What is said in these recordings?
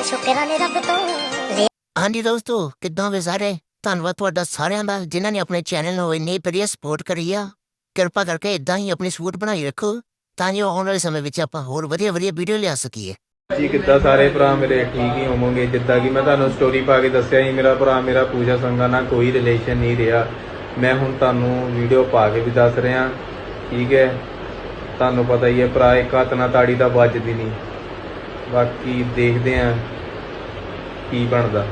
ਪਰ ਸ਼ੁਕਰਾਂ ਨੇ ਰੱਬ ਤੋਂ। ਹਾਂਜੀ ਦੋਸਤੋ ਕਿੱਦਾਂ ਵੇ ਸਾਰੇ? ਧੰਨਵਾਦ ਤੁਹਾਡਾ ਸਾਰਿਆਂ ਦਾ ਜਿਨ੍ਹਾਂ ਨੇ ਆਪਣੇ ਚੈਨਲ ਨੂੰ ਇੰਨੀ ਵਧੀਆ ਸਪੋਰਟ ਕਰੀ ਆ। ਕਿਰਪਾ ਕਰਕੇ ਇਦਾਂ ਹੀ ਆਪਣੀ ਸਪੋਰਟ ਬਣਾਈ ਰੱਖੋ ਤਾਂ ਜੋ ਆਉਣ ਵਾਲੇ ਸਮੇਂ ਵਿੱਚ ਆਪਾਂ ਹੋਰ ਵਧੀਆ ਵਧੀਆ ਵੀਡੀਓ ਲਿਆ ਸਕੀਏ। ਜੀ ਕਿੱਦਾਂ ਸਾਰੇ ਭਰਾ ਮੇਰੇ ਠੀਕ ਹੀ ਹੋਵੋਗੇ? ਜਿੱਦਾਂ ਕਿ ਮੈਂ ਤੁਹਾਨੂੰ ਸਟੋਰੀ ਪਾ ਕੇ ਦੱਸਿਆ ਸੀ ਮੇਰਾ ਭਰਾ ਮੇਰਾ ਪੂਜਾ ਸੰਗਾ ਨਾਲ ਕੋਈ ਰਿਲੇਸ਼ਨ ਨਹੀਂ ਰਿਹਾ। ਮੈਂ ਹੁਣ ਤੁਹਾਨੂੰ ਵੀਡੀਓ ਪਾ ਕੇ ਵੀ ਦੱਸ ਰਿਹਾ ਠੀਕ ਹੈ? ਤੁਹਾਨੂੰ ਪਤਾ ਹੀ ਹੈ ਭਰਾ ਇੱਕ ਹੱਥ ਨਾਲ ਤਾੜੀ ਤਾਂ ਵੱਜਦੀ ਨਹੀਂ। ਬਾਕੀ ਦੇਖਦੇ ਆਂ ਕੀ ਬਣਦਾ।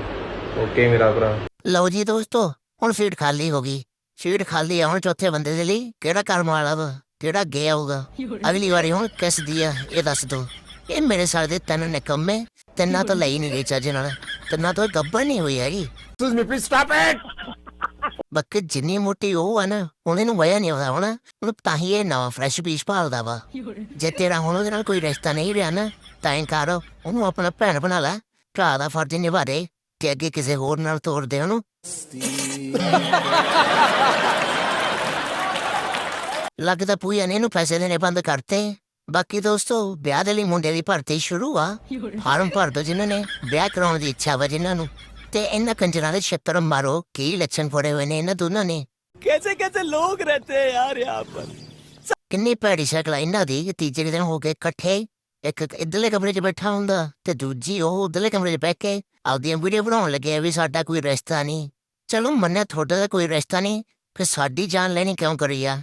ਓਕੇ ਮੇਰਾ ਭਰਾ। ਲਓ ਜੀ ਦੋਸਤੋ ਹੁਣ ਫੀਡ ਖਾਲੀ ਹੋ ਗਈ। ਫੀਡ ਖਾਲੀ ਆ ਹੁਣ ਚੌਥੇ ਬੰਦੇ ਦੇ ਲਈ। ਕਿਹੜਾ ਕਰਮ ਵਾਲਾ ਵਾ? ਕਿਹੜਾ ਗਿਆ ਹੋਊਗਾ? ਅਗਲੀ ਵਾਰੀ ਹੁਣ ਕਿਸ ਦੀ ਆ ਇਹ ਦੱਸ ਦੋ। ਇਹ ਮੇਰੇ ਸਾਲ ਦੇ ਤਿੰਨ ਨਿਕੰਮੇ। ਤਿੰਨਾਂ ਤੋਂ ਲਈ ਨਹੀਂ ਗਈ ਚੱਜ ਨਾਲ। ਤਿੰਨਾਂ ਤੋਂ ਇਹ ਗੱਬਰ ਨਹੀਂ ਹੋਈ ਹੈਗੀ। ਬੱਕੇ ਜਿੰਨੀ ਮੋਟੀ ਉਹ ਆ ਨਾ ਹੁਣ ਇਹਨੂੰ ਵਇਆ ਨਹੀਂ ਆਉਂਦਾ ਹੁਣ। ਹੁਣ ਤਾਂ ਹੀ ਇਹ ਨਵਾਂ ਫਰੈਸ਼ ਪੀਸ ਭਾਲਦਾ ਵਾ। ਜੇ ਤੇਰਾ ਹੁਣ ਉਹਦੇ ਨਾਲ ਕੋਈ ਰਿਸ਼ਤਾ ਨਹੀਂ ਰਿਹਾ ਨਾ, ਤਾਂ ਇਨਕਾਰ ਉਹਨੂੰ ਆਪਣਾ ਭੈਣ ਬਣਾ ਲੈ, ਭਰਾ ਦਾ ਫਰਜ਼ ਨਿਭਾ ਦੇ ਤੇ ਅੱਗੇ ਕਿਸੇ ਹੋਰ ਨਾਲ ਤੋਰ ਦੇ ਉਹਨੂੰ। ਲੱਗਦਾ ਪੂਆ ਨੇ ਇਹਨੂੰ ਪੈਸੇ ਦੇਣੇ ਬੰਦ ਕਰਤੇ। ਬਾਕੀ ਦੋਸਤੋ, ਵਿਆਹ ਦੇ ਲਈ ਮੁੰਡੇ ਦੀ ਭਰਤੀ ਸ਼ੁਰੂ ਆ। ਫਾਰਮ ਭਰ ਦੋ ਜਿਨ੍ਹਾਂ ਨੇ, ਵਿਆਹ ਕਰਾਉਣ ਦੀ ਇੱਛਾ ਵਾ ਜਿਨ੍ਹਾਂ ਨੂੰ। ਤੇ ਇਹਨਾਂ ਕੰਜਰਾਂ ਦੇ ਛੱਤਰ ਮਾਰੋ ਕੀ ਲੱਛਣ ਫੜੇ ਹੋਏ ਨੇ ਇਹਨਾਂ ਦੋਨਾਂ ਨੇ कैसे कैसे लोग रहते हैं यार यहाँ पर ਕਿੰਨੀ ਭੈੜੀ ਸ਼ਕਲ ਆ ਇਹਨਾਂ ਦੀ ਕਿ ਤੀਜੇ ਕੁ ਦਿਨ ਹੋ ਕੇ ਇਕੱਠੇ ਇੱਕ ਇਧਰਲੇ ਕਮਰੇ 'ਚ ਬੈਠਾ ਹੁੰਦਾ ਤੇ ਦੂਜੀ ਉਹ ਉਧਰਲੇ ਕਮਰੇ 'ਚ ਬੈਠ ਕੇ ਆਪਦੀਆਂ ਵੀਡੀਓ ਬਣਾਉਣ ਲੱਗਿਆ ਵੀ ਸਾਡਾ ਕੋਈ ਰਿਸ਼ਤਾ ਨਹੀਂ ਚਲੋ ਮੰਨਿਆ ਤੁਹਾਡਾ ਤਾਂ ਕੋਈ ਰਿਸ਼ਤਾ ਨਹੀਂ ਫਿਰ ਸਾਡੀ ਜਾਨ ਲੈਣੀ ਕਿਉਂ ਕਰੀ ਆ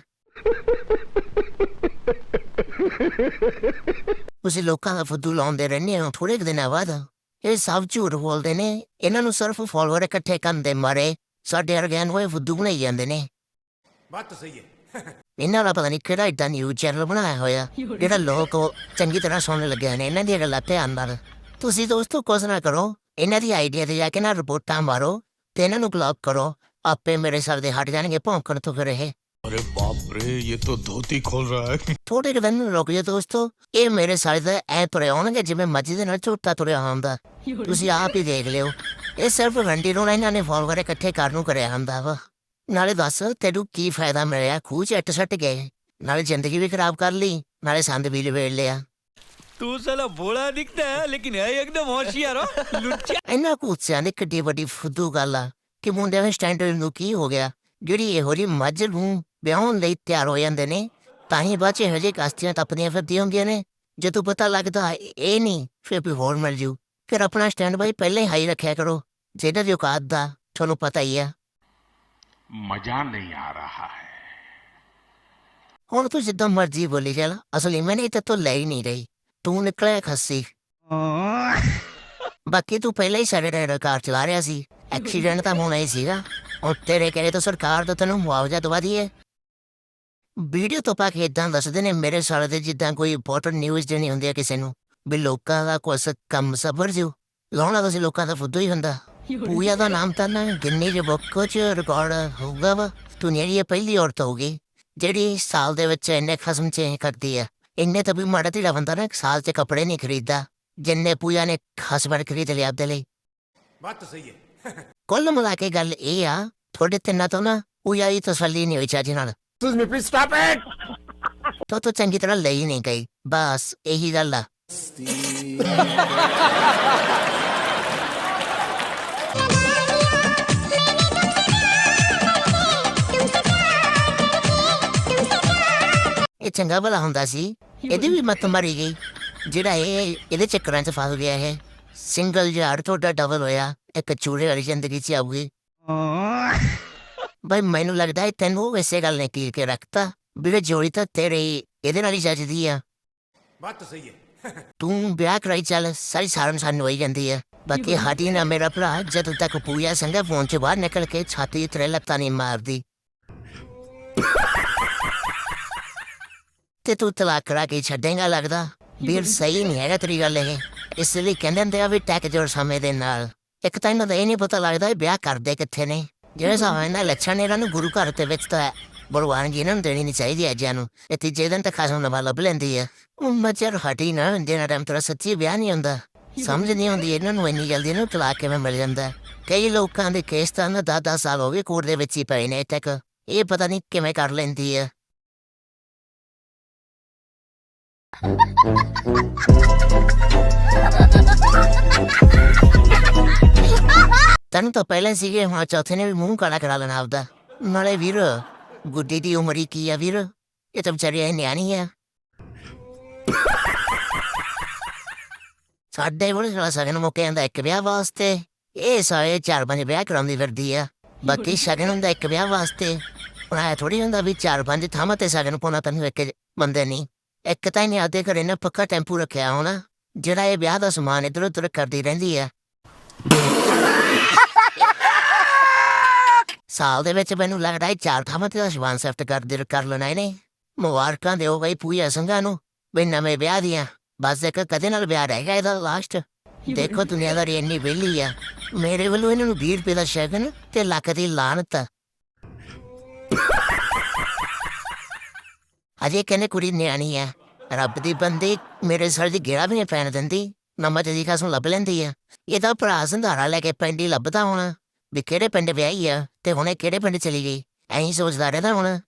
ਤੁਸੀਂ ਲੋਕਾਂ ਦਾ ਫੁੱਦੂ ਲਾਉਂਦੇ ਰਹਿੰਦੇ ਹੋ ਥੋੜੇ ਕੁ ਦਿਨਾਂ ਬਾਅਦ ਇਹ ਸਭ ਝੂਠ ਬੋਲਦੇ ਨੇ। ਇਹਨਾਂ ਨੂੰ ਸਿਰਫ ਫਾਲੋਅਰ ਇਕੱਠੇ ਕਰਨ ਦੇ ਮਾਰੇ ਸਾਡੇ ਵਰਗਿਆਂ ਨੂੰ ਇਹ ਫੁੱਦੂ ਬਣਾਈ ਜਾਂਦੇ ਨੇ। ਇਹਨਾਂ ਦਾ ਪਤਾ ਨਹੀਂ ਕਿਹੜਾ ਇਦਾਂ ਨਿਊਜ਼ ਚੈਨਲ ਬਣਾਇਆ ਹੋਇਆ ਜਿਹੜਾ ਲੋਕ ਚੰਗੀ ਤਰ੍ਹਾਂ ਸੁਣਨ ਲੱਗੇ ਨੇ ਇਹਨਾਂ ਦੀਆਂ ਗੱਲਾਂ ਧਿਆਨ ਨਾਲ। ਤੁਸੀਂ ਦੋਸਤੋ ਕੁਛ ਨਾ ਕਰੋ ਇਹਨਾਂ ਦੀ ਆਈਡੀਆ ਤੇ ਜਾ ਕੇ ਨਾ ਰਿਪੋਰਟਾਂ ਮਾਰੋ ਤੇ ਇਹਨਾਂ ਨੂੰ ਬਲੌਕ ਕਰੋ ਆਪੇ ਮੇਰੇ ਸਰ ਦੇ ਹਟ ਜਾਣਗੇ ਭੌਂਕਣ ਤੋਂ ਫਿਰ ਇਹ। अरे बाप रे ये तो धोती खोल रहा है ਥੋੜੇ ਕੁ ਦਿਨ ਰੁਕ ਜਾ ਦੋਸਤੋ ਇਹ ਮੇਰੇ ਸਾਰੇ ਦਾ ਐ ਤੁਰੇ ਆਉਣਗੇ ਜਿਵੇਂ ਮੱਝ ਦੇ ਨਾਲ ਝੋਟਾ ਤੁਰਿਆ ਹੁੰਦਾ ਤੁਸੀਂ ਆਪ ਹੀ ਦੇਖ ਲਿਓ ਇਹ ਸਿਰਫ ਰੰਡੀ ਨੂੰ ਨਾ ਇਹਨਾਂ ਨੇ ਫਾਲੋਅਰ ਇਕੱਠੇ ਕਰਨ ਨੂੰ ਕਰਿਆ ਹੁੰਦਾ ਵਾ ਨਾਲੇ ਦੱਸ ਤੈਨੂੰ ਕੀ ਫਾਇਦਾ ਮਿਲਿਆ ਖੂਹ ਚ ਇੱਟ ਸੱਟ ਗਏ ਨਾਲੇ ਜ਼ਿੰਦਗੀ ਵੀ ਖਰਾਬ ਕਰ ਲਈ ਨਾਲੇ ਸੰਦ ਵੀ ਲਵੇੜ ਲਿਆ तू साला भोला दिखता है लेकिन है एकदम होशियार हो लुच्चा ਇਹਨਾਂ ਕੂਚਿਆਂ ਦੀ ਕਿੱਡੀ ਵੱਡੀ ਫੁੱਦੂ ਗੱਲ ਆ ਕਿ ਮੁੰਡਿਆਂ ਦੇ ਸਟੈਂਡਰਡ ਨੂੰ ਕੀ ਹੋ ਗਿਆ ਜਿਹੜੀ ਇਹੋ ਜਿਹੀ ਮੱਝ ਨੂੰ ਵਿਆਹੁਣ ਲਈ ਤਿਆਰ ਹੋ ਜਾਂਦੇ ਨੇ ਤਾਂ ਹੀ ਬੱਚੇ ਹਜੇ ਕਾਸਤੀਆਂ ਟੱਪਦੀਆਂ ਫਿਰਦੀਆਂ ਹੁੰਦੀਆਂ ਨੇ। ਜੇ ਤੂੰ ਪਤਾ ਲੱਗਦਾ ਇਹ ਨਹੀਂ ਫਿਰ ਵੀ ਹੋਰ ਮਿਲ ਜੂ। ਫਿਰ ਆਪਣਾ ਸਟੈਂਡ ਬਾਈ ਪਹਿਲਾਂ ਹੀ ਹਾਈ ਰੱਖਿਆ ਕਰੋ ਜਿਹਦਾ ਦੀ ਔਕਾਤ ਦਾ ਤੁਹਾਨੂੰ ਪਤਾ ਹੀ ਆ। ਮਜ਼ਾ ਨਹੀਂ ਆ ਰਹਾ ਹੈ। ਹੁਣ ਤੂੰ ਜਿੱਦਾਂ ਮਰਜ਼ੀ ਬੋਲੀ ਚੱਲ ਅਸਲੀ ਮੈਂ ਨਹੀਂ ਤੇ ਤੂੰ ਲੈ ਹੀ ਨਹੀਂ ਰਹੀ। ਤੂੰ ਨਿਕਲਿਆ ਖੱਸੀ। ਬਾਕੀ ਤੂੰ ਪਹਿਲਾਂ ਹੀ ਸਾਡੇ ਨਾਲ ਕਾਰ ਚਲਾ ਰਿਹਾ ਸੀ। ਐਕਸੀਡੈਂਟ ਤਾਂ ਹੋਣਾ ਹੀ ਸੀਗਾ। ਉਹ ਤੇਰੇ ਕਹੇ ਤਾਂ ਸਰਕਾਰ ਤੋਂ ਤੈਨੂੰ ਮੁਆਵਜ਼ਾ ਦਵਾ ਦਈਏ। ਵੀਡੀਓ ਤੋਂ ਪਾ ਕੇ ਇਦਾਂ ਦੱਸਦੇ ਨੇ ਮੇਰੇ ਸਾਲੇ ਦੇ ਜਿੱਦਾਂ ਕੋਈ ਇੰਪੋਰਟੈਂਟ ਨਿਊਜ਼ ਦੇਣੀ ਹੁੰਦੀ ਹੈ ਕਿਸੇ ਨੂੰ ਵੀ ਲੋਕਾਂ ਦਾ ਕੁਛ ਕੰਮ ਸਬਰ ਜਿਓ। ਲਾਉਣਾ ਤਾਂ ਸੀ ਲੋਕਾਂ ਦਾ ਫੁੱਦੂ ਹੀ ਹੁੰਦਾ। ਪੂਜਾ ਦਾ ਨਾਮ ਤਾਂ ਨਾ ਗਿੰਨੀ ਦੇ ਬੁੱਕ 'ਚ ਰਿਕਾਰਡ ਹੋਊਗਾ ਵਾ। ਦੁਨੀਆ ਦੀ ਇਹ ਪਹਿਲੀ ਔਰਤ ਹੋਊਗੀ ਜਿਹੜੀ ਸਾਲ ਦੇ ਵਿੱਚ ਇੰਨੇ ਖਸਮ ਚੇਂਜ ਕਰਦੀ ਹੈ ਇੰਨੇ ਤਾਂ ਵੀ ਮਾੜਾ ਢੀਲਾ ਬੰਦਾ ਨਾ ਸਾਲ 'ਚ ਕੱਪੜੇ ਨਹੀਂ ਖਰੀਦਦਾ ਜਿੰਨੇ ਪੂਜਾ ਨੇ ਖਸਮ ਖਰੀਦ ਲਿਆ ਆਪਦੇ ਲਈ। ਬਾਤ ਤਾਂ ਸਹੀ ਹੈ। ਕੁੱਲ ਮਿਲਾ ਕੇ ਗੱਲ ਇਹ ਆ ਤੁਹਾਡੇ ਤਿੰਨਾਂ ਤੋਂ ਨਾ ਪੂਜਾ ਦੀ ਤਸੱਲੀ ਨਹੀਂ ਹੋਈ ਚਾਜੀ ਨਾਲ। ਤੋ ਤੋ ਚੰਗੀ ਤਰ੍ਹਾਂ ਲਈ ਨਹੀਂ ਗਈ ਬਸ ਇਹੀ ਗੱਲ ਆ ਇਹ ਚੰਗਾ ਭਲਾ ਹੁੰਦਾ ਸੀ ਇਹਦੀ ਵੀ ਮੱਤ ਮਾਰੀ ਗਈ ਜਿਹੜਾ ਇਹ ਇਹਦੇ ਚੱਕਰਾਂ 'ਚ ਫਸ ਗਿਆ ਹੈ ਸਿੰਗਲ ਯਾਰ ਤੁਹਾਡਾ ਡਬਲ ਹੋਇਆ ਇੱਕ ਚੂੜੇ ਵਾਲੀ ਜ਼ਿੰਦਗੀ 'ਚ ਆਉਗੀ ਬਈ ਮੈਨੂੰ ਲੱਗਦਾ ਹੈ ਤੈਨੂੰ ਵੈਸੇ ਗੱਲ ਨੇ ਕੀ ਕੇ ਰੱਖਤਾ ਵੀਰੇ ਜੋੜੀ ਤਾਂ ਤੇਰੇ ਇਹਦੇ ਨਾਲ ਹੀ ਜੱਜਦੀ ਆ। ਬਾਤ ਤਾਂ ਸਹੀ ਹੈ ਤੂੰ ਵਿਆਹ ਕਰਾਈ ਚੱਲ ਸਾਰੀ ਸਾਰਨ ਸਾਨੂੰ ਹੋਈ ਜਾਂਦੀ ਹੈ ਬਾਕੀ ਹਾਡੀ ਨਾ ਮੇਰਾ ਭਰਾ ਜਦੋਂ ਤੱਕ ਪੂਜਾ ਸੰਗਾ ਫੋਨ 'ਚ ਬਾਹਰ ਨਿਕਲ ਕੇ ਛਾਤੀ ਤੇ ਲੱਤਾਂ ਨਹੀਂ ਮਾਰਦੀ। ਤੇ ਤੂੰ ਤਲਾਕ ਕਰਾ ਕੇ ਛੱਡੇਗਾ ਲੱਗਦਾ। ਵੀਰ ਸਹੀ ਨਹੀਂ ਹੈਗਾ ਤੇਰੀ ਗੱਲ ਇਹ। ਇਸ ਲਈ ਕਹਿੰਦੇ ਹੁੰਦੇ ਆ ਵੀ ਟੈਕ ਜੋੜ ਸਮੇਂ ਦੇ ਨਾਲ। ਇੱਕ ਤਾਂ ਇਹਨਾਂ ਦਾ ਇਹ ਨਹੀਂ ਪਤਾ ਲੱਗਦਾ ਵਿਆਹ ਕਰਦੇ ਕਿੱਥੇ ਨੇ। ਜਿਹੜੇ ਨਾਲ ਲੱਛਣ ਨੇ ਇਹਨਾਂ ਨੂੰ ਗੁਰੂ ਘਰ ਦੇ ਵਿੱਚ ਤਾਂ ਬੜਵਾਨ ਜੀ ਨੂੰ ਦੇਣੀ ਨਹੀਂ ਚਾਹੀਦੀ ਅਜਿਆਂ ਨੂੰ ਇਹ ਤੀਜੇ ਦਿਨ ਤਾਂ ਖਾਸਮ ਨਵਾ ਲੱਭ ਲੈਂਦੀ ਆ ਉਹ ਮਚਰ ਹਟੀ ਨਾ ਜਿਹਨਾਂ ਟਾਈਮ ਤੇਰਾ ਸੱਚੀ ਵਿਆਹ ਨਹੀਂ ਹੁੰਦਾ ਸਮਝ ਨਹੀਂ ਆਉਂਦੀ ਇਹਨਾਂ ਨੂੰ ਇੰਨੀ ਜਲਦੀ ਨੂੰ ਤਲਾਕ ਕਿਵੇਂ ਮਿਲ ਜਾਂਦਾ ਕਈ ਲੋਕਾਂ ਦੇ ਕੇਸ ਤਾਂ ਨਾ 10 ਸਾਲ ਹੋ ਗਏ ਕੋਰਟ ਦੇ ਵਿੱਚ ਹੀ ਪਏ ਨੇ ਤੱਕ ਇਹ ਪਤਾ ਨਹੀਂ ਕਿਵੇਂ ਕਰ ਲੈਂਦੀ ਆ Thank you. ਤੈਨੂੰ ਤਾਂ ਪਹਿਲਾਂ ਸੀਗੇ ਹੁਣ ਚੌਥੇ ਨੇ ਵੀ ਮੂੰਹ ਕਾਲਾ ਕਰਾ ਲੈਣਾ ਆਪਦਾ ਨਾਲੇ ਵੀਰ ਗੁੱਡੀ ਦੀ ਉਮਰ ਹੀ ਕੀ ਆ ਵੀਰ ਇਹ ਤਾਂ ਵਿਚਾਰੀ ਐ ਨਿਆਣੀ ਆ ਸਾਡੇ ਕੋਲ ਸਾਲਾ ਸਗਨ ਮੁੱਕੇ ਆਂਦਾ ਇੱਕ ਵਿਆਹ ਵਾਸਤੇ ਇਹ ਸਾਰੇ ਚਾਰ ਪੰਜ ਵਿਆਹ ਕਰਾਉਂਦੀ ਫਿਰਦੀ ਆ ਬਾਕੀ ਸ਼ਗਨ ਹੁੰਦਾ ਇੱਕ ਵਿਆਹ ਵਾਸਤੇ ਹੁਣ ਐ ਥੋੜੀ ਹੁੰਦਾ ਵੀ ਚਾਰ ਪੰਜ ਥਾਵਾਂ ਤੇ ਸ਼ਗਨ ਪਾਉਣਾ ਤੈਨੂੰ ਇੱਕ ਬੰਦੇ ਨਹੀਂ ਇੱਕ ਤਾਂ ਇਹਨੇ ਆਦੇ ਘਰੇ ਨਾ ਪੱਕਾ ਟੈਂਪੂ ਰੱਖਿਆ ਹੋਣਾ ਜਿਹੜਾ ਇਹ ਵਿਆਹ ਦਾ ਸਮਾਨ ਇਧਰ ਉਧਰ ਕਰਦੀ ਰਹਿੰਦੀ ਆ ਸਾਲ ਦੇ ਵਿੱਚ ਮੈਨੂੰ ਲੱਗਦਾ ਹੈ ਚਾਰ ਥਾਵਾਂ ਤੇ ਦਾ ਸਮਾਨ ਸੈਫਟ ਕਰ ਦੇ ਕਰ ਲੈਣਾ ਇਹਨੇ ਮੁਬਾਰਕਾਂ ਦਿਓ ਗਈ ਪੂਜਾ ਸੰਘਾਂ ਨੂੰ ਬਈ ਨਵੇਂ ਵਿਆਹ ਦੀਆਂ। ਬਸ ਇੱਕ ਕਦੇ ਨਾਲ ਵਿਆਹ ਰਹੇਗਾ ਇਹਦਾ ਲਾਸਟ ਦੇਖੋ ਦੁਨੀਆਦਾਰੀ ਇੰਨੀ ਵਿਹਲੀ ਆ। ਮੇਰੇ ਵੱਲੋਂ ਇਹਨਾਂ ਨੂੰ 20 ਰੁਪਏ ਦਾ ਸ਼ਗਨ ਤੇ ਲੱਖ ਦੀ ਲਾਨਤ ਅਜੇ ਕਹਿੰਦੇ ਕੁੜੀ ਨਿਆਣੀ ਆ। ਰੱਬ ਦੀ ਬੰਦੀ ਮੇਰੇ ਸਰ ਦੀ ਗੇੜਾ ਵੀ ਨਹੀਂ ਪੈਣ ਦਿੰਦੀ। ਨੰਮਾ ਤੇ ਦੀ ਖਾਸੋਂ ਲੱਭ ਲੈਂਦੀ ਆ। ਇਹਦਾ ਭਰਾ ਸੰਧਾਰਾ ਲੈ ਕੇ ਪਿੰਡ ਹੀ ਲੱਭਦਾ ਹੋਣਾ। ਵੀ ਕਿਹੜੇ ਪਿੰਡ ਵਿਆਹੀ ਆ? ਤੇ ਹੁਣੇ ਕਿਹੜੇ ਪਿੰਡ ਚਲੀ ਗਈ ਐਂ ਸੋਚਦਾ ਰਹਿੰਦਾ ਹੁਣ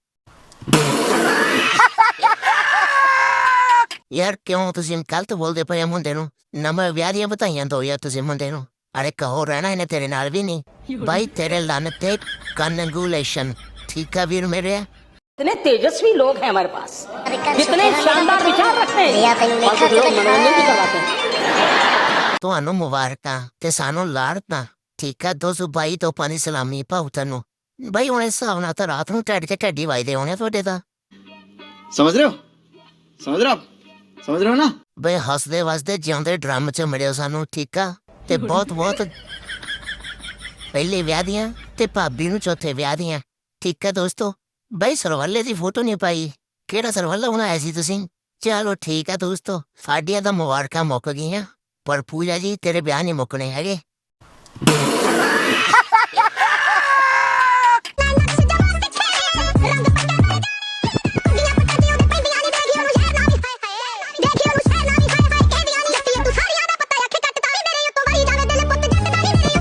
ਯਾਰ ਕਿਉਂ ਤੁਸੀਂ ਗਲਤ ਬੋਲਦੇ ਪਏ ਆ ਮੁੰਡੇ ਨੂੰ ਨਵਾਂ ਵਿਆਹ ਦੀਆਂ ਬਤਾਈਆਂ ਦੋ ਯਾਰ ਤੁਸੀਂ ਮੁੰਡੇ ਨੂੰ ਅਰੇ ਕਹੋ ਰਹਿਣਾ ਇਹਨੇ ਤੇਰੇ ਨਾਲ ਵੀ ਨਹੀਂ ਬਾਈ ਤੇਰੇ ਲੰਨ ਤੇ ਕੰਗੂਲੇਸ਼ਨ ਠੀਕ ਆ ਵੀਰ ਮੇਰੇ इतने तेजस्वी लोग हैं हमारे पास अरे कर कितने सकते हो शानदार ना, विचार रखते रिया हैं तेन और देखा कुछ लोग तो मनोरंजन भी करवाते हैं ਤੁਹਾਨੂੰ ਮੁਬਾਰਕਾਂ ਤੇ ਸਾਨੂੰ ਲਾੜਤਾ ਠੀਕ ਆ 222 ਤੋਂ ਪਾਣੀ ਸਲਾਮੀ ਪਾਉ ਤੈਨੂੰ ਬਈ ਉਹਨੇ ਹਿਸਾਬ ਨਾਲ ਤਾਂ ਰਾਤ ਨੂੰ ਟੱਡ ਤੇ ਟੱਡੀ ਵਜਦੇ ਹੋਣੇ ਤੁਹਾਡੇ ਦਾ ਸਮਝ ਰਹੇ ਹੋ ਸਮਝ ਰਹੇ ਹੋ ਸਮਝ ਰਹੇ ਹੋ ਨਾ ਬਈ ਹੱਸਦੇ ਵਸਦੇ ਜਿਉਂਦੇ ਡਰਮ 'ਚ ਮਿਲਿਓ ਸਾਨੂੰ ਠੀਕ ਆ ਤੇ ਬਹੁਤ ਬਹੁਤ ਪਹਿਲੇ ਵਿਆਹ ਦੀਆਂ ਤੇ ਭਾਬੀ ਨੂੰ ਚੌਥੇ ਵਿਆਹ ਦੀਆਂ ਠੀਕ ਆ ਦੋਸਤੋ ਬਈ ਸਰਵੱਲੇ ਦੀ ਫੋਟੋ ਨਹੀਂ ਪਾਈ ਕਿਹੜਾ ਸਰਵੱਲਾ ਹੁਣ ਆਇਆ ਸੀ ਤੁਸੀਂ ਚਲੋ ਠੀਕ ਆ ਦੋਸਤੋ ਸਾਡੀਆਂ ਦਾ ਮੁਬਾਰਕਾਂ ਮੁੱਕ ਗਈਆਂ ਪਰ ਪੂਜਾ ਜੀ ਤੇਰੇ ਵਿਆਹ ਨਹੀਂ ਮੁੱਕਣੇ ਹੈਗੇ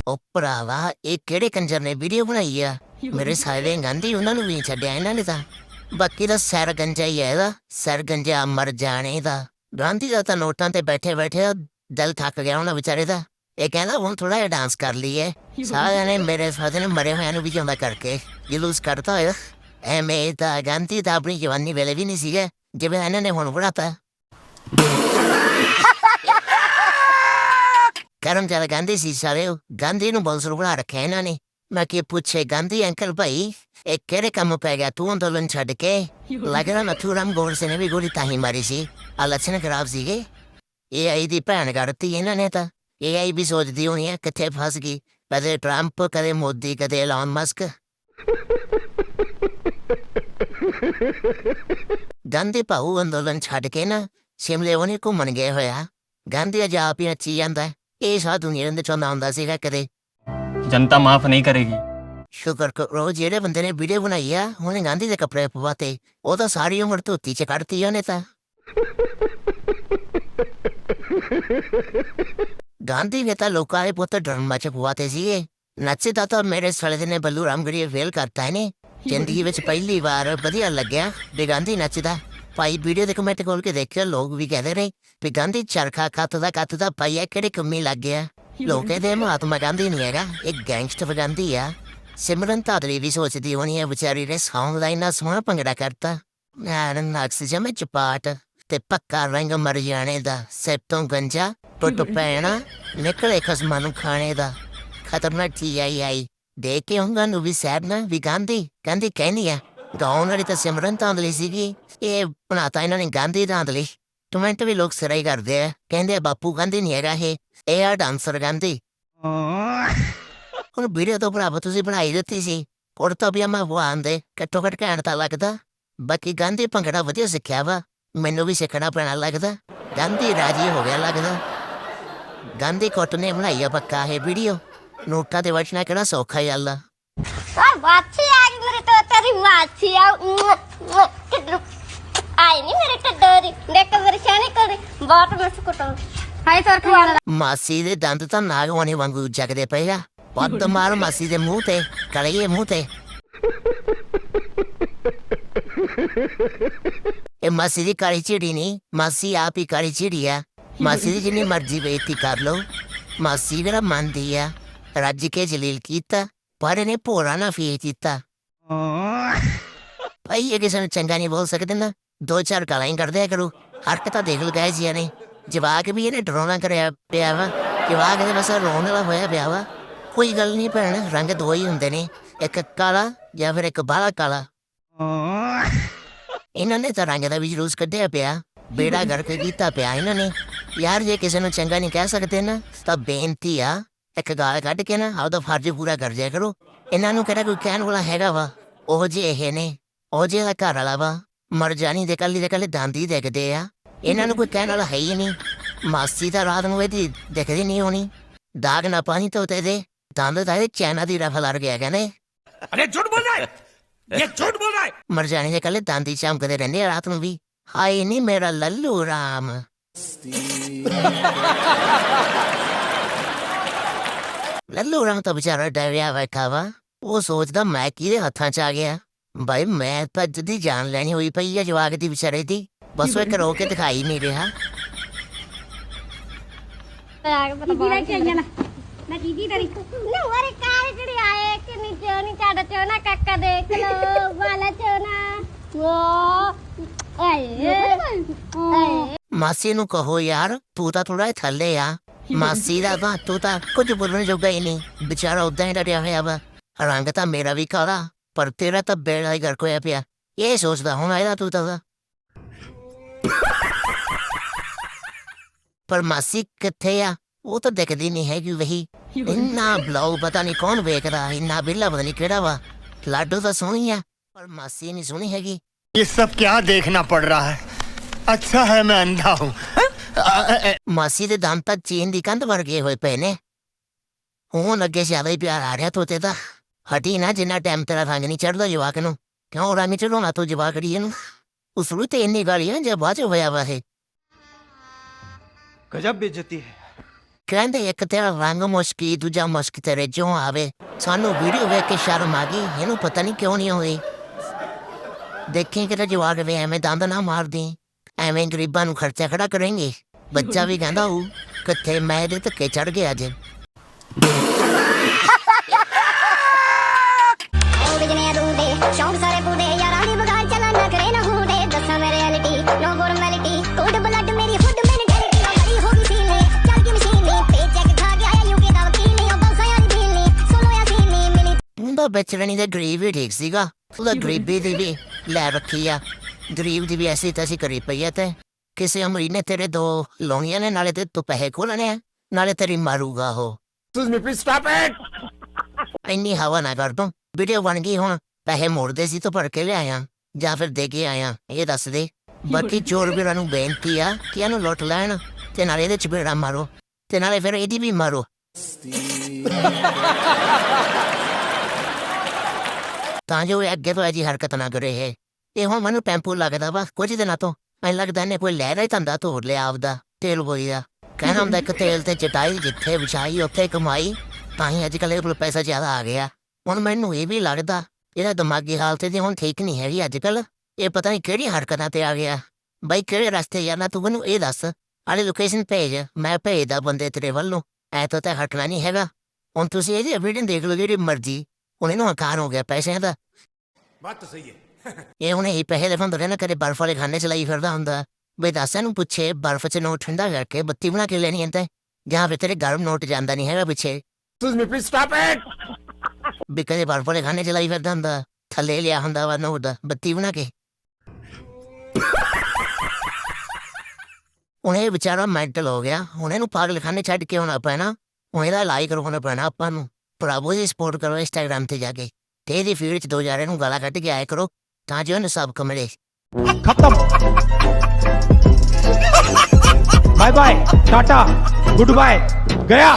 ਉਹ ਭਰਾਵਾ, ਇਹ ਕਿਹੜੇ ਕੰਜਰ ਨੇ ਵੀਡੀਓ ਬਣਾਈ ਆ? ਮੇਰੇ ਸਾਰੇ ਗਾਂਧੀ ਉਹਨਾਂ ਨੂੰ ਵੀ ਛੱਡਿਆ ਇਹਨਾਂ ਨੇ ਤਾਂ। ਬਾਕੀ ਦਾ ਸਰ ਗੰਜਾ ਹੀ ਹੈ ਇਹਦਾ ਸਰ ਗੰਜਾ ਮਰ ਜਾਣੇ ਦਾ ਗਾਂਧੀ ਦਾ ਤਾਂ ਨੋਟਾਂ ਤੇ ਬੈਠੇ ਬੈਠੇ ਦਿਲ ਥੱਕ ਗਿਆ ਉਹਨਾਂ ਵਿਚਾਰੇ ਦਾ। ਇਹ ਕਹਿੰਦਾ ਹੁਣ ਥੋੜਾ ਜਿਹਾ ਡਾਂਸ ਕਰ ਲਈਏ। ਸਾਰਿਆਂ ਨੇ ਮੇਰੇ ਫਾਦਰ ਨੇ ਮਰੇ ਹੋਇਆਂ ਨੂੰ ਵੀ ਜਿਉਂਦਾ ਕਰਕੇ। ਜਲੂਸ ਕਰਤਾ ਹੋਇਆ, ਐਵੇਂ ਤਾਂ ਗਾਂਧੀ ਤਾਂ ਆਪਣੀ ਜਵਾਨੀ ਵੇਲੇ ਵੀ ਨਹੀਂ ਸੀਗਾ, ਜਿਵੇਂ ਇਹਨਾਂ ਨੇ ਹੁਣ ਬਣਾਤਾ। ਕਰਮ ਚਾਲ ਗਾਂਧੀ ਸੀ ਸਾਰੇ, ਗਾਂਧੀ ਨੂੰ ਬੋਲ ਬਣਾ ਰੱਖਿਆ ਇਹਨਾਂ ਨੇ। ਮੈਂ ਕੀ ਪੁੱਛੇ, ਗਾਂਧੀ, ਅੰਕਲ ਭਾਈ, ਇਹ ਕਿਹੜੇ ਕੰਮ ਪੈ ਗਿਆ? ਤੂੰ ਅੰਦੋਲਨ ਛੱਡ ਕੇ? ਲੱਗਦਾ ਨਥੂਰਾਮ ਗੋਡਸੇ ਨੇ ਵੀ ਗੋਲੀ ਤਾਂ ਹੀ ਮਾਰੀ ਸੀ। ਆ ਲੱਛਣ ਖਰਾਬ ਸੀਗੇ। ਇਹ ਆਈ ਦੀ ਭੈਣ ਕਰਤੀ ਇਹਨਾਂ ਨੇ ਤਾਂ। ਏਆਈ ਵੀ ਸੋਚਦੀ ਹੋਣੀ ਹੈ ਕਿੱਥੇ ਫਸ ਗਈ ਕਦੇ ਟਰੰਪ ਕਦੇ ਮੋਦੀ ਕਦੇ ਐਲਨ ਮਸਕ। ਗਾਂਧੀ ਭਾਉ ਅੰਦੋਲਨ ਛੱਡ ਕੇ ਨਾ ਸ਼ਿਮਲੇ ਉਹਨੇ ਘੁੰਮਣ ਗਏ ਹੋਇਆ। ਗਾਂਧੀ ਅਜ ਆਪ ਹੀ ਜਾਂਦਾ ਇਹ ਸਾਹ ਦੁਨੀਆ ਦੇ ਚੋਂ ਆਉਂਦਾ ਸੀਗਾ ਕਦੇ। ਜਨਤਾ ਮਾਫ ਨਹੀਂ ਕਰੇਗੀ। ਸ਼ੁਕਰ ਕਰੋ ਜਿਹੜੇ ਬੰਦੇ ਨੇ ਵੀਡੀਓ ਬਣਾਈ ਆ ਉਹਨੇ ਗਾਂਧੀ ਦੇ ਕੱਪੜੇ ਪਵਾਤੇ। ਉਹ ਤਾਂ ਸਾਰੀ ਉਮਰ ਧੋਤੀ ਚ ਕੱਢਤੀ ਉਹਨੇ ਤਾਂ। ਗਾਂਧੀ ਨੇ ਤਾਂ ਲੋਕਾਂ ਦੇ ਚ ਪਵਾਤੇ ਸੀਗੇ ਨੱਚਦਾ ਤਾਂ ਮੇਰੇ ਸਾਲੇ ਨੇ ਬੱਲੂ ਰਾਮਗੜੀ ਫੇਲ ਕਰਤਾ ਇਹਨੇ ਜ਼ਿੰਦਗੀ ਵਿੱਚ ਪਹਿਲੀ ਵਾਰ ਵਧੀਆ ਲੱਗਿਆ ਵੀ ਗਾਂਧੀ ਨੱਚਦਾ ਭਾਈ ਵੀਡੀਓ ਦੇ ਕਮੈਂਟ ਖੋਲ ਕੇ ਦੇਖਿਓ ਲੋਕ ਵੀ ਕਹਿੰਦੇ ਰਹੇ ਵੀ ਗਾਂਧੀ ਚਰਖਾ ਕੱਤਦਾ ਕੱਤਦਾ ਭਾਈ ਇਹ ਕਿਹੜੇ ਕੰਮੀ ਲੱਗ ਗਿਆ ਲੋਕ ਕਹਿੰਦੇ ਮਹਾਤਮਾ ਗਾਂਧੀ ਨਹੀਂ ਹੈਗਾ ਇੱਕ ਗੈਂਗਸਟਰ ਗਾਂਧੀ ਆ ਸਿਮਰਨ ਤਾਦਰੀ ਵੀ ਸੋਚਦੀ ਹੋਣੀ ਹੈ ਵਿਚਾਰੀ ਨੇ ਸੌਂਗ ਦਾ ਇੰਨਾ ਸੋਹਣਾ ਭੰਗੜਾ ਕਰਤਾ ਨਾਰਨ ਨਕਸ ਜਮੇ ਚਪਾਟ ਤੇ ਪੱਕਾ ਰੰਗ ਮਰ ਜਾਣੇ ਦਾ ਸਭ ਤੋਂ ਗੰਜਾ ਟੁੱਟ ਪੈਣਾ ਨਿਕਲੇ ਖਸਮਾਂ ਨੂੰ ਖਾਣੇ ਦਾ। ਖਤਰਨਾਕ ਚੀਜ਼ ਆਈ ਆਈ। ਦੇਖ ਕੇ ਉਹਨਾਂ ਨੂੰ ਵੀ ਸੈਡ ਨਾ ਵੀ ਗਾਂਧੀ ਗਾਂਧੀ ਕਹਿੰਦੀ ਆ ਗਾਉਣ ਵਾਲੀ ਤਾਂ ਸਿਮਰਨ ਤਾਂਦਲੀ ਸੀਗੀ। ਇਹ ਬਣਾਤਾ ਇਹਨਾਂ ਨੇ ਗਾਂਧੀ ਤਾਂਦਲੀ ਕਮੈਂਟ ਵੀ ਲੋਕ ਸਿਰਾਈ ਕਰਦੇ ਆ। ਕਹਿੰਦੇ ਬਾਪੂ ਗਾਂਧੀ ਨਹੀਂ ਹੈਗਾ ਇਹ। ਇਹ ਆ ਡਾਂਸਰ ਗਾਂਧੀ। ਹੁਣ ਵੀਡੀਓ ਤੋਂ ਭਰਾਵਾ ਤੁਸੀਂ ਬਣਾਈ ਦਿੱਤੀ ਸੀ। ਕੁੜਤਾ ਵੀ ਮੈਂ ਆਂਦੇ ਘੱਟੋ ਘੱਟ ਘੈਂਟ ਤਾਂ ਲੱਗਦਾ। ਬਾਕੀ ਗਾਂਧੀ ਭੰਗੜਾ ਵਧੀਆ ਸਿੱਖਿਆ ਵਾ। ਮੈਨੂੰ ਵੀ ਸਿੱਖਣਾ ਪੈਣਾ ਲੱਗਦਾ। ਗਾਂਧੀ ਰਾਜੀ ਹੋ ਗਿਆ ਲੱਗਦਾ। ਗਾਂਧੀ ਕੋਟ ਨੇ ਬਣਾਈ ਆ ਪੱਕਾ ਇਹ ਵੀਡੀਓ। ਨੋਟਾਂ ਤੇ ਵਚਨਾ ਕਿਹੜਾ ਸੌਖਾ ਹੀ ਅੱਲਾ। ਆ ਵਾਚੀ ਆ ਗਈ ਮੇਰੇ ਤੋਂ ਤੇਰੀ ਵਾਚੀ ਆ। ਕਿੱਧਰ? ਆਈ ਨਹੀਂ ਮੇਰੇ ਟੱਡੋਰੀ ਦੇਖ ਵਰਸ਼ਾਨੇ ਕਰੇ ਬਾਟ ਮਸ ਕੁੱਟੋ। ਹਾਈ ਸਰ ਖਵਾਣਾ ਮਾਸੀ ਦੇ ਦੰਦ ਤਾਂ ਨਾਗਵਾਨੀ ਵਾਂਗੂ ਜਗਦੇ ਪਏ ਆ। ਪੱਦ ਮਾਰ ਮਾਸੀ ਦੇ ਮੂੰਹ ਤੇ ਕਲੀਏ ਮੂੰਹ ਤੇ। ਇਹ ਮਾਸੀ ਦੀ ਕਾਲੀ ਚਿੜੀ ਨਹੀਂ ਮਾਸੀ ਆਪ ਹੀ ਕਾਲੀ ਚਿੜੀ ਆ ਮਾਸੀ ਦੀ ਜਿੰਨੀ ਮਰਜ਼ੀ ਬੇਇੱਜ਼ਤੀ ਕਰ ਲਓ ਮਾਸੀ ਮੇਰਾ ਮੰਨਦੀ ਆ ਰੱਜ ਕੇ ਜਲੀਲ ਕੀਤਾ ਪਰ ਇਹਨੇ ਭੋਰਾ ਨਾ ਫੇਰ ਕੀਤਾ ਭਾਈ ਇਹ ਕਿਸੇ ਨੂੰ ਚੰਗਾ ਨਹੀਂ ਬੋਲ ਸਕਦੇ ਨਾ ਦੋ ਚਾਰ ਗਾਲਾਂ ਹੀ ਕਰਦੇ ਕਰੋ ਹਰਕਤਾਂ ਦੇਖ ਲਗਾਏ ਜੀ ਨੇ ਜਵਾਕ ਵੀ ਇਹਨੇ ਡਰਾਉਣਾ ਕਰਿਆ ਪਿਆ ਵਾ ਜਵਾਕ ਦੇ ਬਸ ਰੋਣ ਵਾਲਾ ਹੋਇਆ ਪਿਆ ਵਾ ਕੋਈ ਗੱਲ ਨਹੀਂ ਭੈਣ ਰੰਗ ਦੋ ਹੀ ਹੁੰਦੇ ਨੇ ਇੱਕ ਕਾਲਾ ਜਾਂ ਫਿਰ ਇੱਕ ਬਾਲਾ ਕਾਲਾ ਇਹਨਾਂ ਨੇ ਤਾਂ ਰੰਗ ਦਾ ਵੀ ਜਲੂਸ ਕੱਢਿਆ ਪਿਆ ਬੇੜਾ ਗਰਕ ਕੀਤਾ ਪਿਆ ਇਹਨਾਂ ਨੇ ਯਾਰ ਜੇ ਕਿਸੇ ਨੂੰ ਚੰਗਾ ਨਹੀਂ ਕਹਿ ਸਕਦੇ ਨਾ ਤਾਂ ਬੇਨਤੀ ਆ ਇੱਕ ਗਾਲ ਕੱਢ ਕੇ ਨਾ ਆਪਦਾ ਫਰਜ਼ ਪੂਰਾ ਕਰ ਜਾਇਆ ਕਰੋ ਇਹਨਾਂ ਨੂੰ ਕਿਹੜਾ ਕੋਈ ਕਹਿਣ ਵਾਲਾ ਹੈਗਾ ਵਾ ਉਹ ਜੇ ਇਹ ਨੇ ਉਹ ਜੇ ਦਾ ਘਰ ਵਾਲਾ ਵਾ ਮਰ ਜਾਣੀ ਦੇ ਕੱਲੀ ਦੇ ਕੱਲੇ ਦਾੰਦੀ ਦੇਖਦੇ ਆ ਇਹਨਾਂ ਨੂੰ ਕੋਈ ਕਹਿਣ ਵਾਲਾ ਹੈ ਹੀ ਨਹੀਂ ਮਾਸੀ ਤਾਂ ਰਾਤ ਨੂੰ ਇਹਦੀ ਦੇਖਦੀ ਨਹੀਂ ਹੋਣੀ ਦਾਗ ਨਾ ਪਾਣੀ ਤੋਂ ਉਤੇ ਦੇ ਦੰਦ ਤਾਂ ਚੈਨਾ ਦੀ ਰਫਲ ਗਿਆ ਕਹਿੰਦੇ ਅਰੇ ਝੂਠ ਬੋਲ ਰਿਹਾ ये झूठ बोल रहा है ਮਰ ਜਾਣੇ ਦੇ ਕੱਲੇ ਦੰਦ ਹੀ ਚਮਕਦੇ ਰਹਿੰਦੇ ਆ ਰਾਤ ਨੂੰ ਵੀ ਹਾਏ ਨਹੀਂ ਮੇਰਾ ਲੱਲੂ ਰਾਮ ਲੱਲੂ ਰਾਮ ਤਾਂ ਵਿਚਾਰਾ ਡਰਿਆ ਬੈਠਾ ਵਾ ਉਹ ਸੋਚਦਾ ਮੈਂ ਕਿਹਦੇ ਹੱਥਾਂ 'ਚ ਆ ਗਿਆ ਭਾਈ ਮੈਂ ਤਾਂ ਜਦੀ ਜਾਨ ਲੈਣੀ ਹੋਈ ਪਈ ਆ ਜਵਾਕ ਦੀ ਵਿਚਾਰੇ ਦੀ ਬਸ ਉਹ ਇੱਕ ਰੋ ਕੇ ਦਿਖਾਈ ਨਹੀਂ ਰਿਹਾ ਆ ਕੇ ਪਤਾ ਬਾਹਰ ਕੀ ਆਈਆਂ ਨਾ ਮੈਂ ਦੀਦੀ ਤੇਰੀ ਨਾ ਵਾਰੇ ਕਾਲੇ ਜਿਹੜੇ ਆਏ ਕਿ ਨੀ ਕਾਕਾ ਦੇਖ ਲੋ ਵਾਲਾ ਚੋ ਉਹ ਆਏ ਆਏ। ਮਾਸੀ ਨੂੰ ਕਹੋ ਯਾਰ, ਤੂੰ ਤਾਂ ਥੋੜਾ ਥੱਲੇ ਆ। ਮਾਸੀ ਦਾ ਤਾਂ, ਤੂੰ ਤਾਂ ਕੁਝ ਬੋਲਣ ਜੋਗਾ ਹੀ ਨਹੀਂ। ਵਿਚਾਰਾ ਉਦਾਂ ਹੀ ਡਰਿਆ ਹੋਇਆ ਵਾ। ਰੰਗ ਤਾਂ ਮੇਰਾ ਵੀ ਕਾਲਾ, ਪਰ ਤੇਰਾ ਤਾਂ ਬੇੜਾ ਹੀ ਗਰਕ ਹੋਇਆ ਪਿਆ। ਇਹ ਸੋਚਦਾ ਹੁਣ ਇਹਦਾ ਤੂੰ ਤਾਂ। ਪਰ ਮਾਸੀ ਕਿੱਥੇ ਆ? ਉਹ ਤਾਂ ਦਿਖਦੀ ਨਹੀਂ ਹੈਗੀ ਵਹੀ। ਇੰਨਾ ਬਲਾਉ ਪਤਾ ਨਹੀਂ ਕੌਣ ਵੇਖਦਾ ਇੰਨਾ ਬਿੱਲਾ ਪਤਾ ਨਹੀਂ ਕਿਹੜਾ ਵਾ ਲਾਡੋ ਤਾਂ ਸੋਹਣੀ ਆ ਪਰ ਮਾਸੀ ਨਹੀਂ ਸੋਹਣੀ ਹੈਗੀ ये सब क्या देखना पड़ रहा है अच्छा है मैं अंधा हूँ ਮਾਸੀ ਦੇ ਦੰਦ ਤਾਂ ਚੀਨ ਦੀ ਕੰਧ ਵਰਗੇ ਹੋਏ ਪਏ ਨੇ ਹੁਣ ਅੱਗੇ ਜ਼ਿਆਦਾ ਹੀ ਪਿਆਰ ਆ ਰਿਹਾ ਤੋਤੇ ਦਾ ਹਟੀ ਨਾ ਜਿੰਨਾ ਟਾਈਮ ਤੇਰਾ ਰੰਗ ਨਹੀਂ ਚੜਦਾ ਜਵਾਕ ਨੂੰ ਕਿਉਂ ਰੰਗ ਚੜਾਉਣਾ ਤੂੰ ਜਵਾਕੜੀ ਇਹਨੂੰ ਉਸ ਨੂੰ ਤੇ ਇੰਨੀ ਗਾਲੀਆਂ ਜੇ ਬਾਅਦ ਚ ਹੋਇਆ ਵਾ ਇਹ गजब बेइज्जती है ਕਹਿੰਦੇ ਇੱਕ ਤੇਰਾ ਰੰਗ ਮੁਸ਼ਕੀ, ਦੂਜਾ ਮੁਸ਼ਕ ਤੇਰੇ ਜੋ ਆਵੇ। ਸਾਨੂੰ ਵੀਡੀਓ ਵੇਖ ਕੇ ਸ਼ਰਮ ਆ ਗਈ, ਇਹਨੂੰ ਪਤਾ ਨਹੀਂ ਕਿਉਂ ਨਹੀਂ ਹੋਈ। ਦੇਖੀ ਕਿ ਜਵਾਕ ਵੇ, ਐਵੇਂ ਦੰਦ ਨਾ ਮਾਰਦੀ, ਐਵੇਂ ਗਰੀਬਾਂ ਨੂੰ ਖਰਚਾ ਖੜਾ ਕਰਾਂਗੇ। ਬੱਚਾ ਵੀ ਕਹਿੰਦਾ ਹੂ ਕਿੱਥੇ ਮੈਂ ਇਹਦੇ ਧੱਕੇ ਚੜ ਗਿਆ ਅੱਜ ਉਹਦਾ ਵਿਚਰਣੀ ਦਾ ਗਰੀਬ ਹੀ ਠੀਕ ਸੀਗਾ। ਉਹਦਾ ਗਰੀਬੀ ਦੀ ਵੀ ਲੈ ਰੱਖੀ ਆ। ਗਰੀਬ ਦੀ ਵੀ ਐਸੀ ਤੈਸੀ ਕਰੀ ਪਈ ਆ ਤੇ ਕਿਸੇ ਅਮਰੀ ਨੇ ਤੇਰੇ ਦੋ ਲੋਨੀਆਂ ਨੇ ਨਾਲੇ ਤੇ ਤੂੰ ਪੈਸੇ ਖੋਲਣੇ ਆ ਨਾਲੇ ਤੇਰੀ ਮਾਰੂਗਾ ਉਹ। ਇੰਨੀ ਹਵਾ ਨਾ ਕਰ ਤੂੰ। ਵੀਡੀਓ ਬਣ ਗਈ ਹੁਣ ਪੈਸੇ ਮੋੜਦੇ ਸੀ ਤੂੰ ਭਰ ਕੇ ਲਿਆਇਆ ਜਾਂ ਫਿਰ ਦੇ ਕੇ ਆਇਆ ਇਹ ਦੱਸ ਦੇ। ਬਾਕੀ ਚੋਰ ਵੀਰਾਂ ਨੂੰ ਬੇਨਤੀ ਆ ਕਿ ਇਹਨੂੰ ਲੁੱਟ ਲੈਣ ਤੇ ਨਾਲੇ ਇਹਦੇ ਚਪੇੜਾ ਮਾਰੋ ਤੇ ਨਾਲੇ ਫਿਰ ਇਹਦੀ ਵੀ ਮਾਰੋ। ਤਾਂ ਜੋ ਇਹ ਅੱਗੇ ਤੋਂ ਅਜੀ ਹਰਕਤ ਨਾ ਕਰੇ ਹੈ ਇਹ ਹੁਣ ਮੈਨੂੰ ਟੈਂਪੂ ਲੱਗਦਾ ਵਾ, ਕੁਝ ਦਿਨਾਂ ਤੋਂ। ਐਂ ਲੱਗਦਾ ਨੇ ਕੋਈ ਲੈ ਰਿਹਾ ਧੰਦਾ ਤੋੜ ਲਿਆ ਆਪਦਾ, ਤੇਲ ਬੋਈ ਕਹਿਣਾ ਹੁੰਦਾ ਇੱਕ ਤੇਲ ਤੇ ਚਟਾਈ ਜਿੱਥੇ ਵਿਛਾਈ, ਉੱਥੇ ਕਮਾਈ ਤਾਂ ਹੀ ਅੱਜ ਕੱਲ੍ਹ ਇਹ ਕੋਲ ਪੈਸਾ ਜ਼ਿਆਦਾ ਆ ਗਿਆ। ਹੁਣ ਮੈਨੂੰ ਇਹ ਵੀ ਲੱਗਦਾ, ਇਹਦਾ ਦਿਮਾਗੀ ਹਾਲਤ ਦੀ ਹੁਣ ਠੀਕ ਨਹੀਂ ਹੈਗੀ ਅੱਜ ਕੱਲ੍ਹ ਇਹ ਪਤਾ ਨਹੀਂ ਕਿਹੜੀ ਹਰਕਤਾਂ ਤੇ ਆ ਗਿਆ। ਬਾਈ ਕਿਹੜੇ ਰਸਤੇ ਜਾਣਾ, ਤੂੰ ਮੈਨੂੰ ਇਹ ਦੱਸ। ਆਲੇ ਲੋਕੇਸ਼ਨ ਭੇਜ, ਮੈਂ ਭੇਜਦਾ ਬੰਦੇ ਤੇਰੇ ਵੱਲੋਂ। ਨੂੰ ਐ ਤਾਂ ਤੇ ਹਟਣਾ ਨਹੀਂ ਹੈਗਾ। ਹੁਣ ਤੁਸੀਂ ਇਹਦੀ ਵੀਡੀਓ ਦੇਖ ਲਓ ਜਿਹੜੀ ਮਰਜ਼ੀ। ਹੁਣ ਇਹਨੂੰ ਹੰਕਾਰ ਹੋ ਗਿਆ ਪੈਸਿਆਂ ਦਾ बात तो सही है ਇਹ ਹੁਣ ਇਹ ਪੈਸੇ ਦੇ ਫੰਦ ਨਾ ਕਰੇ ਬਰਫ ਵਾਲੇ ਖਾਨੇ ਚ ਲਈ ਫਿਰਦਾ ਹੁੰਦਾ ਬਈ ਦੱਸ ਇਹਨੂੰ ਪੁੱਛੇ ਬਰਫ ਚ ਨੋਟ ਠੰਡਾ ਕਰਕੇ ਬੱਤੀ ਬਣਾ ਕੇ ਲੈਣੀ ਹੈ ਜਾਂ ਫਿਰ ਤੇਰੇ ਗਰਮ ਨੋਟ ਜਾਂਦਾ ਨਹੀਂ ਹੈਗਾ ਪਿੱਛੇ ਵੀ ਕਦੇ ਬਰਫ ਵਾਲੇ ਖਾਨੇ ਚ ਲਈ ਫਿਰਦਾ ਹੁੰਦਾ ਥੱਲੇ ਲਿਆ ਹੁੰਦਾ ਵਾ ਨੋਟ ਦਾ ਬੱਤੀ ਬਣਾ ਕੇ ਹੁਣ ਇਹ ਵਿਚਾਰਾ ਮੈਂਟਲ ਹੋ ਗਿਆ ਹੁਣ ਇਹਨੂੰ ਪਾਗਲ ਖਾਨੇ ਛੱਡ ਕੇ ਆਉਣਾ ਪੈਣਾ ਹੁਣ ਇਹਦਾ ਲਾਈਕ ਕਰਵਾਉਣਾ ਪੈਣਾ ਆਪਾਂ ਨੂੰ ਭਰਾਵੋ ਦੀ ਸਪੋਰਟ ਕਰੋ ਇੰਸਟਾਗ੍ਰam ਤੇ ਜਾ ਕੇ। ਤੇ ਇਹਦੀ ਫੀਡ ਚ ਦੋ ਯਾਰਾਂ ਨੂੰ ਗਾਲਾਂ ਕੱਢ ਕੇ ਆਇਆ ਕਰੋ, ਤਾਂ ਜੋ ਉਹਨੂੰ ਸਭ ਕਮਲੇ ਖਤਮ। Bye bye tata good bye ਗਿਆ